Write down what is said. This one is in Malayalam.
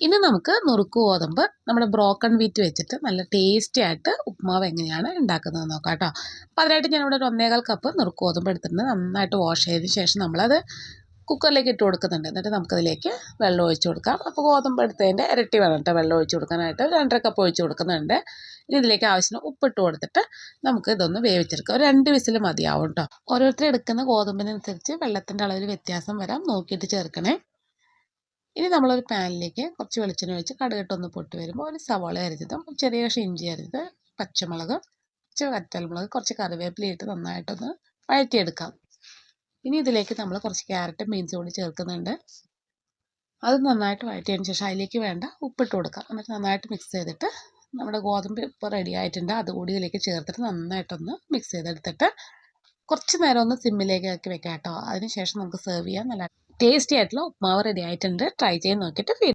ഇനി നമുക്ക് നുറുക്ക് ഗോതമ്പ് നമ്മുടെ ബ്രോക്കൺ വീറ്റ് വെച്ചിട്ട് നല്ല ടേസ്റ്റി ആയിട്ട് ഉപ്മാവ് എങ്ങനെയാണ് ഉണ്ടാക്കുന്നത് നോക്കാം കേട്ടോ അപ്പോൾ അതിനായിട്ട് ഞാനിവിടെ ഒരു ഒന്നേകാൽ കപ്പ് നുറുക്ക് ഗോതമ്പ് എടുത്തിട്ടുണ്ട്. നന്നായിട്ട് വാഷ് ചെയ്തതിന് ശേഷം നമ്മളത് കുക്കറിലേക്ക് ഇട്ട് കൊടുക്കുന്നുണ്ട്. എന്നിട്ട് നമുക്കതിലേക്ക് വെള്ളം ഒഴിച്ച് കൊടുക്കാം. അപ്പോൾ ഗോതമ്പ് എടുത്തതിന്റെ ഇരട്ടി വേണം കേട്ടോ വെള്ളം ഒഴിച്ച് കൊടുക്കാനായിട്ട്. രണ്ടര കപ്പ് ഒഴിച്ച് കൊടുക്കുന്നുണ്ട്. ഇനി ഇതിലേക്ക് ആവശ്യത്തിന് ഉപ്പിട്ട് കൊടുത്തിട്ട് നമുക്ക് ഇതൊന്ന് വേവിച്ചെടുക്കാം. ഒരു രണ്ട് വിസിൽ മതിയാവും കേട്ടോ ഓരോരുത്തർ എടുക്കുന്ന ഗോതമ്പിനനുസരിച്ച് വെള്ളത്തിന്റെ അളവിൽ വ്യത്യാസം വരാം. നോക്കിയിട്ട് ചേർക്കണേ. ഇനി നമ്മളൊരു പാനിലേക്ക് കുറച്ച് വെളിച്ചെണ്ണ ഒഴിച്ച് കടുകിട്ടൊന്ന് പൊട്ടി വരുമ്പോൾ ഒരു സവാള അരിഞ്ഞതും ചെറിയ കഷ്ണം ഇഞ്ചി അരിഞ്ഞത് പച്ചമുളക് കുറച്ച് വറ്റൽമുളക് കുറച്ച് കറിവേപ്പില ഇട്ട് നന്നായിട്ടൊന്ന് വഴറ്റിയെടുക്കാം. ഇനി ഇതിലേക്ക് നമ്മൾ കുറച്ച് ക്യാരറ്റും ബീൻസും കൂടി ചേർക്കുന്നുണ്ട്. അത് നന്നായിട്ട് വഴറ്റിയതിന് ശേഷം അതിലേക്ക് വേണ്ട ഉപ്പിട്ട് കൊടുക്കാം. എന്നിട്ട് നന്നായിട്ട് മിക്സ് ചെയ്തിട്ട് നമ്മുടെ ഗോതമ്പ് ഇപ്പോൾ റെഡി ആയിട്ടുണ്ട്. അതുകൂടി ഇതിലേക്ക് ചേർത്തിട്ട് നന്നായിട്ടൊന്ന് മിക്സ് ചെയ്തെടുത്തിട്ട് കുറച്ച് നേരം ഒന്ന് സിമ്മിലേക്ക് ആക്കി വെക്കാം കേട്ടോ അതിനുശേഷം നമുക്ക് സെർവ് ചെയ്യാം. നല്ല ടേസ്റ്റി ആയിട്ടുള്ള ഉപ്മാവ് റെഡി ആയിട്ടുണ്ട്. ട്രൈ ചെയ്ത് നോക്കിയിട്ട്